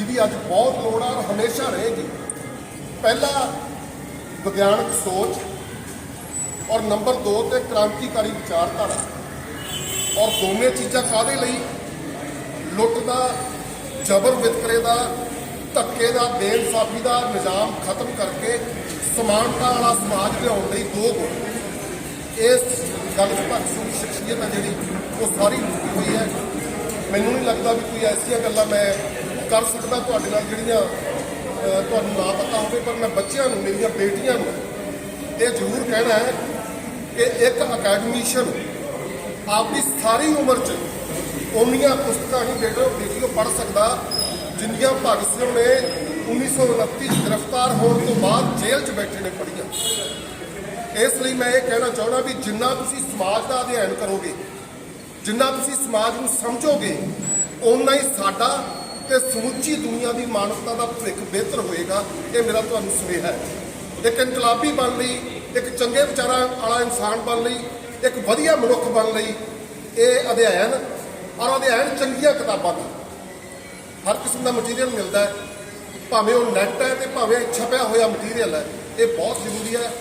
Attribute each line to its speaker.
Speaker 1: ਜਿਹਦੀ ਅੱਜ ਬਹੁਤ ਲੋੜ ਆ ਔਰ ਹਮੇਸ਼ਾ ਰਹੇਗੀ। ਪਹਿਲਾ ਵਿਗਿਆਨਕ ਸੋਚ ਔਰ ਨੰਬਰ 2 ਤੇ ਕ੍ਰਾਂਤੀਕਾਰੀ ਵਿਚਾਰਧਾਰਾ। ਔਰ ਦੋਵੇਂ ਚੀਜ਼ਾਂ ਕਾਦੇ ਲਈ? ਲੁੱਟ ਦਾ, ਜ਼ਬਰ ਵਿਤਕਰੇ ਦਾ, ਧੱਕੇ ਦਾ, ਬੇਇਨਸਾਫੀ ਦਾ ਨਿਜ਼ਾਮ ਖਤਮ ਕਰਕੇ ਸਮਾਨਤਾ ਵਾਲਾ ਸਮਾਜ ਲਿਆਉਣ ਲਈ ਦੋ ਗੁਣ। ਇਸ ਗੱਲ 'ਚ ਭਗਤ ਸ਼ਖਸੀਅਤ ਹੈ ਜਿਹੜੀ ਉਹ ਸਾਰੀ ਮੁੱਕੀ ਹੋਈ ਹੈ। ਮੈਨੂੰ ਨਹੀਂ ਲੱਗਦਾ ਵੀ ਕੋਈ ਐਸੀਆਂ ਗੱਲਾਂ ਮੈਂ ਕਰ ਸਕਦਾ ਤੁਹਾਡੇ ਨਾਲ ਜਿਹੜੀਆਂ ਤੁਹਾਨੂੰ ਨਾ ਪਤਾ ਹੋਵੇ ਪਰ ਮੈਂ ਬੱਚਿਆਂ ਨੂੰ, ਮੇਰੀਆਂ ਬੇਟੀਆਂ ਨੂੰ ਇਹ ਜ਼ਰੂਰ ਕਹਿਣਾ ਹੈ ਕਿ ਇੱਕ ਅਕੈਡਮੀਸ਼ੀਅਨ ਆਪਣੀ ਸਾਰੀ ਉਮਰ 'ਚ ਉਨੀਆਂ ਪੁਸਤਕਾਂ ਹੀ ਬੇਟੋ ਬੇਟੀਓ ਪੜ੍ਹ ਸਕਦਾ, ਜਿੰਨੀਆਂ ਭਗਤ ਸਿੰਘ ਨੇ 1929 'ਚ ਗ੍ਰਿਫਤਾਰ ਹੋਣ ਤੋਂ ਬਾਅਦ ਜੇਲ੍ਹ 'ਚ ਬੈਠੇ ਨੇ ਪੜ੍ਹੀਆਂ। ਇਸ ਲਈ ਮੈਂ ਇਹ ਕਹਿਣਾ ਚਾਹੁੰਦਾ ਵੀ ਜਿੰਨਾ ਤੁਸੀਂ ਸਮਾਜ ਦਾ ਅਧਿਐਨ ਕਰੋਗੇ, ਜਿੰਨਾ ਤੁਸੀਂ ਸਮਾਜ ਨੂੰ ਸਮਝੋਗੇ, ਓਨਾ ਹੀ ਸਾਡਾ ਤੇ ਸਮੁੱਚੀ ਦੁਨੀਆ ਦੀ ਮਾਨਵਤਾ ਦਾ ਭਵਿੱਖ ਬਿਹਤਰ ਹੋਏਗਾ, ਇਹ ਮੇਰਾ ਤੁਹਾਨੂੰ ਸੁਨੇਹਾ ਹੈ। ਇੱਕ ਇਨਕਲਾਬੀ ਬਣ ਲਈ, ਇੱਕ ਚੰਗੇ ਵਿਚਾਰਾਂ ਵਾਲਾ ਇਨਸਾਨ ਬਣ ਲਈ, ਇੱਕ ਵਧੀਆ ਮਨੁੱਖ ਬਣ ਲਈ, ਇਹ ਅਧਿਐਨ ਔਰ ਅਧਿਐਨ ਚੰਗੀਆਂ ਕਿਤਾਬਾਂ ਦਾ। ਹਰ ਕਿਸਮ ਦਾ ਮਟੀਰੀਅਲ ਮਿਲਦਾ ਹੈ। ਭਾਵੇਂ ਉਹ ਨੈਟ ਹੈ ਤੇ ਭਾਵੇਂ ਛਪਿਆ ਹੋਇਆ ਮਟੀਰੀਅਲ ਹੈ, ਇਹ ਬਹੁਤ ਜ਼ਰੂਰੀ ਹੈ।